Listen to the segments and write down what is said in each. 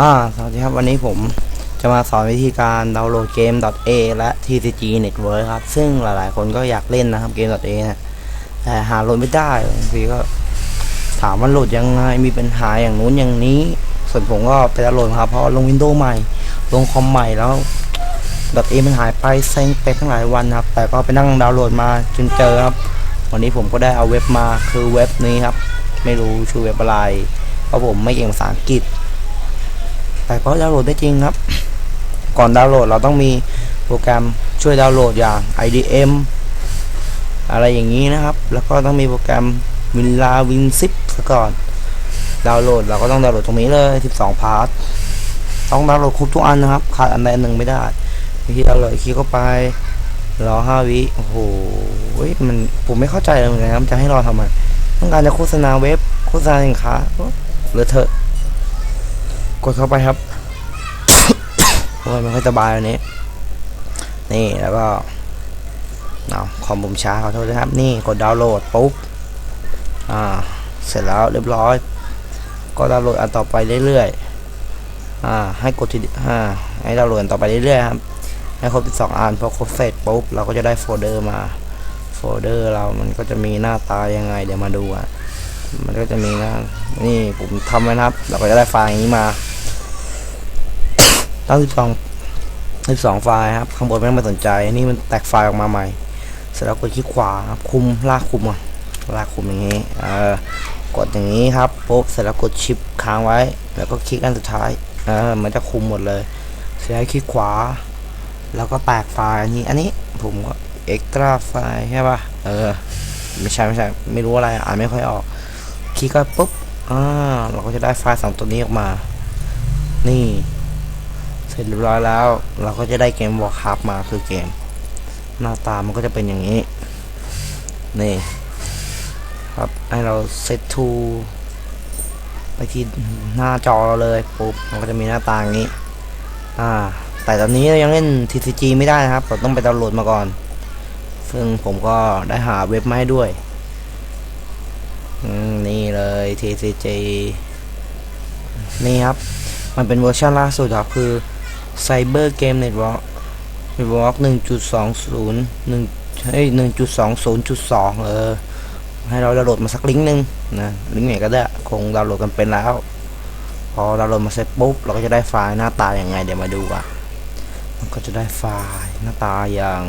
อ่าสวัสดีครับวันนี้ผมจะมาสอนวิธีการดาวน์โหลดเกม .a และ TCG Network ครับ ซึ่งหลายๆ คนก็อยากเล่นนะครับเกม .a นะแต่หาโหลดไม่ได้บางทีก็ถามว่าโหลดยังไงมีปัญหาอย่างนู้นอย่างนี้ ส่วนผมก็ไปดาวน์โหลดครับเพราะลงวินโดว์ใหม่ ลงคอมใหม่แล้ว .a มันหายไปเซ็งไปทั้งหลายวันครับ แต่ก็ไปนั่งดาวน์โหลดมาจนเจอครับ วันนี้ผมก็ได้เอาเว็บมาคือเว็บนี้ครับ ไม่รู้ชื่อเว็บอะไรเพราะผมไม่เก่งภาษาอังกฤษ แต่ก็ดาวน์โหลดได้จริงครับ ก่อนดาวน์โหลดเราต้องมีโปรแกรมช่วยดาวน์โหลดอย่าง IDM อะไรอย่างนี้นะครับ แล้วก็ต้องมีโปรแกรม w i n l a w i n z i p ซะก่อน ดาวน์โหลดเราก็ต้องดาวน์โหลดตรงนี้เลย 12 พาร์ทต้องดาวน์โหลดครบทุกอันนะครับ ขาดอันใดอันหนึ่งไม่ได้วิธีดาวน์โหลดคลิกเข้าไป รอ 5 วิ โอ้โหเว้ยมันผมไม่เข้าใจเลยเหมือนกันครับ จะให้รอทำไม ต้องการจะโฆษณาเว็บ โฆษณาสินค้าเหลือเถอะ กดเข้าไปครับโอ้ยมันค่อยสบายอันนี้ นี่แล้วก็เอาคอมผมช้าขอโทษนะครับ นี่กดดาวน์โหลดปุ๊บอ่าเสร็จแล้วเรียบร้อย ก็ดาวน์โหลดอันต่อไปเรื่อยๆอ่าให้กดที่อ่าให้ดาวน์โหลดอันต่อไปเรื่อยๆครับให้ครบสองอันพอครบเสร็จปุ๊บเราก็จะได้โฟลเดอร์มาโฟลเดอร์เรามันก็จะมีหน้าตายังไง เดี๋ยวมาดูอะมันก็จะมีหน้านี่ผมทำไว้นะครับ เราก็จะได้ไฟล์นี้มา ตั้งสิบสองสิบสองไฟล์ครับ ข้างบนไม่ต้องไปสนใจ นี่มันแตกไฟล์ออกมาใหม่ เสร็จแล้วกดคลิกขวาครับ คุมลากคุมอะ ลากคุมอย่างนี้ เออกดอย่างนี้ครับปุ๊บ เสร็จแล้วกดชิปค้างไว้ แล้วก็คลิกอันสุดท้าย เออ มันจะคุมหมดเลย เสร็จแล้วคลิกขวา แล้วก็แตกไฟล์อันนี้ อันนี้ผมก็เอ็กตร้าไฟล์ใช่ป่ะ เออ ไม่ใช่ไม่ใช่ ไม่รู้อะไร อ่านไม่ค่อยออก คลิกก็ปุ๊บ อ่า เราก็จะได้ไฟล์สองตัวนี้ออกมา นี่ สร็จเรียบร้อยแล้ว เราก็จะได้เกม Warcraft มาคือเกม หน้าตามันก็จะเป็นอย่างนี้ นี่ ครับให้เรา set to ไปที่หน้าจอเราเลยปุ๊บมันก็จะมีหน้าตาอย่างนี้ อ่า แต่ตอนนี้เรายังเล่น TCG ไม่ได้นะครับเราต้องไปดาวน์โหลดมาก่อน ซึ่งผมก็ได้หาเว็บมาให้ด้วยนี่เลย TCG นี่ครับ มันเป็นเวอร์ชันล่าสุดครับคือ Cyber Game Network Network 1.20 1เฮ้ย1.20.2เออ ให้เราดาวน์โหลดมาสักลิงก์หนึ่งนะลิงก์ไหนก็ได้คงดาวน์โหลดกันเป็นแล้ว พอดาวน์โหลดมาเสร็จปุ๊บเราก็จะได้ไฟล์หน้าตาอย่างไงเดี๋ยวมาดูอะมันก็จะได้ไฟล์หน้าตาอย่าง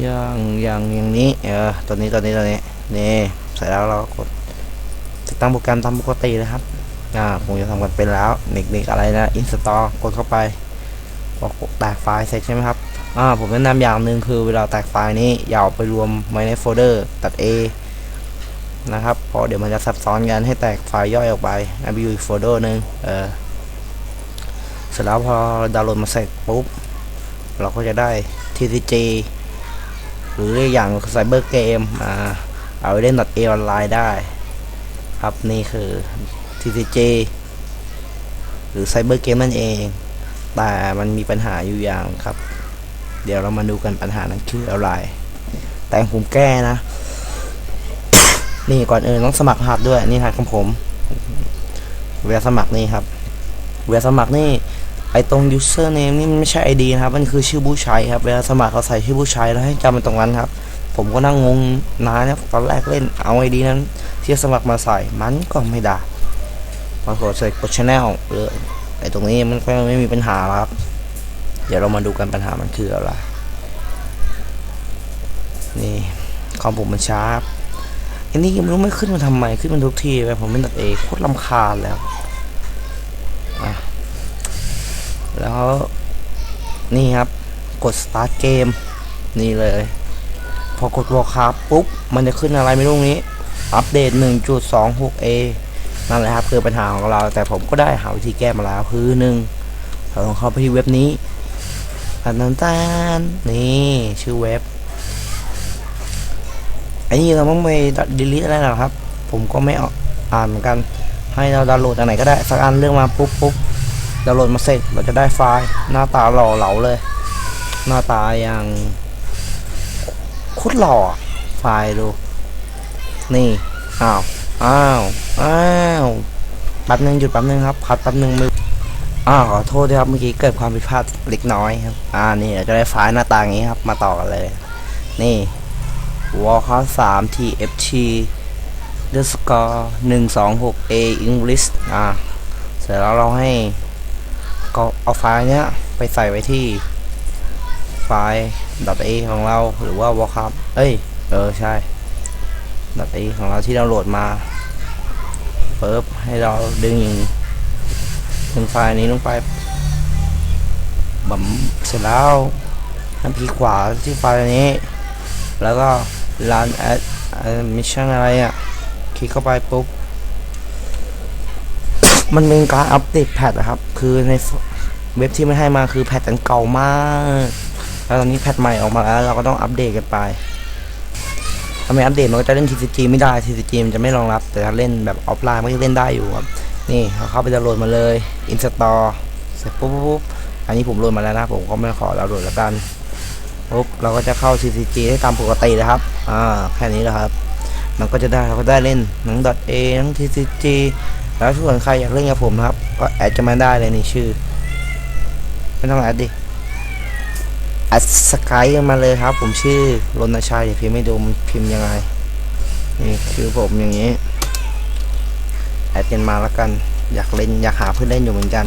อย่างอย่างอย่างนี้เออตัวนี้ตัวนี้ตัวนี้นี่เสร็จแล้วเรากดติดตั้งโปรแกรมตามปกติเลยครับ อ่าผมจะทำกันเป็นแล้วเน็กๆอะไรนะอินสตอลกดเข้าไปพอแตกไฟล์เสร็จใช่ไหมครับอ่าผมแนะนำอย่างหนึ่งคือเวลาแตกไฟล์นี้อย่าไปรวมไว้ในโฟลเดอร์ตัด A นะครับเพราะเดี๋ยวมันจะซับซ้อนกันให้แตกไฟล์ย่อยออกไปอาไปอยู่อีกโฟลเดอร์หนึ่งเออเสร็จแล้วพอดาวน์โหลดมาเสร็จปุ๊บ เราก็จะได้ TCG หรืออย่างไซเบอร์เกมอ่าเอาไปเล่น .a ออนไลน์ได้ ครับนี่คือ TCG หรือไซเบอร์เกมนั่นเอง แต่มันมีปัญหาอยู่อย่างครับ เดี๋ยวเรามาดูกันปัญหานั้นคืออะไร แต่ผมแก้นะ นี่ก่อนอื่นต้องสมัครรหัสด้วยนี่รหัสของผม เวลาสมัครนี่ครับ เวลาสมัครนี่ไอตรง username นี่มันไม่ใช่ ID นะครับ มันคือชื่อผู้ใช้ครับ เวลาสมัครเขาใส่ชื่อผู้ใช้แล้วให้จำมันตรงนั้นครับ ผมก็นั่งงงนานนะตอนแรกเล่นเอา ID นั้นที่สมัครมาใส่มันก็ไม่ได้ พอกดใส่กด channel หรือไอตรงนี้มันก็ไม่มีปัญหาครับ เดี๋ยวเรามาดูกันปัญหามันคืออะไร นี่คอมผมมันช้าอันนี้ยังไม่รู้ไม่ขึ้นมาทำไมขึ้นมาทุกทีไปผมเป็นตัดเอโคตรลำคาญแล้วแล้ว นี่ครับ กด start เกมนี่เลย พอกด Warcraft ปุ๊บ มันจะขึ้นอะไรไม่รู้นี้ อัปเดต 1.26a นั่นแหละครับคือปัญหาของเราแต่ผมก็ได้หาวิธีแก้มาแล้วคือหนึ่งเราต้องเข้าไปที่เว็บนี้อันนั้นตานนี่ชื่อเว็บไอ้นี่เราต้องไป delete อะไรหรอครับ ผมก็ไม่อ่านเหมือนกัน ให้เราดาวน์โหลดอันไหนก็ได้สักอันเลือกมาปุ๊บปุ๊บดาวน์โหลดมาเสร็จเราจะได้ไฟล์หน้าตาหล่อเหลาเลย หน้าตาอย่างคตรหล่อไฟล์ดู นี่ อ้าว อ้าวอ้าวป๊บนึงหยุดแป๊บนึงครับคัดแป๊บนึงมืออ่าขอโทษด้วยครับเมื่อกี้เกิดความผิดพลาดเล็กน้อยครับ อ่านี่เราจะได้ไฟล์หน้าตาอย่างนี้ครับ มาต่อกันเลย นี่ Warcraft 3 TFT The Score 126 A English อ่าเสร็จแล้วเราให้ก็เอาไฟล์เนี้ยไปใส่ไว้ที่ไฟล์ .a ของเราหรือว่า Warcraft เอ้ย เออ ใช่ .a ของเราที่เราโหลดมาเปิบให้เราดึงดึงไฟล์นี้ลงไปบัมเสร็จแล้วให้คลิกขวาที่ไฟล์นี้ แล้วก็ run as admission อะไรอะ คลิกเข้าไปปุ๊บ มันเป็นการอัปเดตแพทนะครับ คือในเว็บที่ไม่ให้มาคือแพทอันเก่ามาก แล้วตอนนี้แพทใหม่ออกมาแล้ว เราก็ต้องอัปเดตกันไป ถ้าไม่อัปเดตมันก็จะเล่น TCG ไม่ได้ TCG มันจะไม่รองรับ แต่ถ้าเล่นแบบออฟไลน์มันก็จะเล่นได้อยู่ครับ นี่เราเข้าไปดาวน์โหลดมาเลย install เสร็จปุ๊บปุ๊บอันนี้ผมโหลดมาแล้วนะ ผมก็ไม่ขอดาวน์โหลดแล้วกันปุ๊บเราก็จะเข้า TCG ได้ตามปกติเลยครับ อ่า แค่นี้แหละครับ มันก็จะได้เราก็ได้เล่นหนัง .a ทั้ง TCG แล้วส่วนใครอยากเล่นกับผมนะครับ ก็แอดจะมาได้เลยนี่ชื่อ ไม่ต้องแอดดิ อดสกายมาเลยครับ ผมชื่อรณชัยเดี๋ยวพิมพ์ไม่ดูมันพิมพ์ยังไงนี่คือผมอย่างนี้ แอดกันมาแล้วกัน อยากเล่นอยากหาเพื่อนเล่นอยู่เหมือนกัน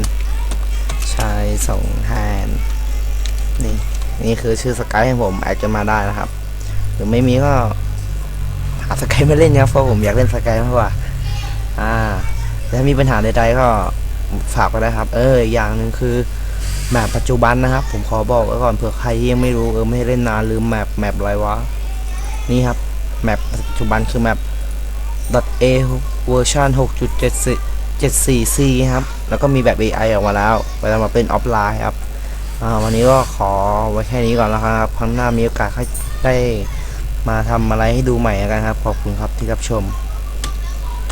ชายส่งแทนนี่นี่คือชื่อสกายของผมแอดจะมาได้นะครับ หรือไม่มีก็หาสกายม่เล่นครับเพราะผมอยากเล่นสกายมากกว่าอ่าถ้ามีปัญหาใดๆก็ฝากไปได้ครับ เอออย่างหนึ่งคือ แมปปัจจุบันนะครับ ผมขอบอกไว้ก่อนเผื่อใครยังไม่รู้เออไม่ได้เล่นนานลืมแมปแมปอะไรวะนี่ครับแมปปัจจุบันคือแมป .a เวอร์ชัน6.74 c ครับ แล้วก็มีแบบ AI ออกมาแล้วไปทำมาเป็นออฟไลน์ครับวันนี้ก็ขอไว้แค่นี้ก่อนแล้วครับครั้งหน้ามีโอกาสให้ได้มาทำอะไรให้ดูใหม่กันครับ ขอบคุณครับที่รับชม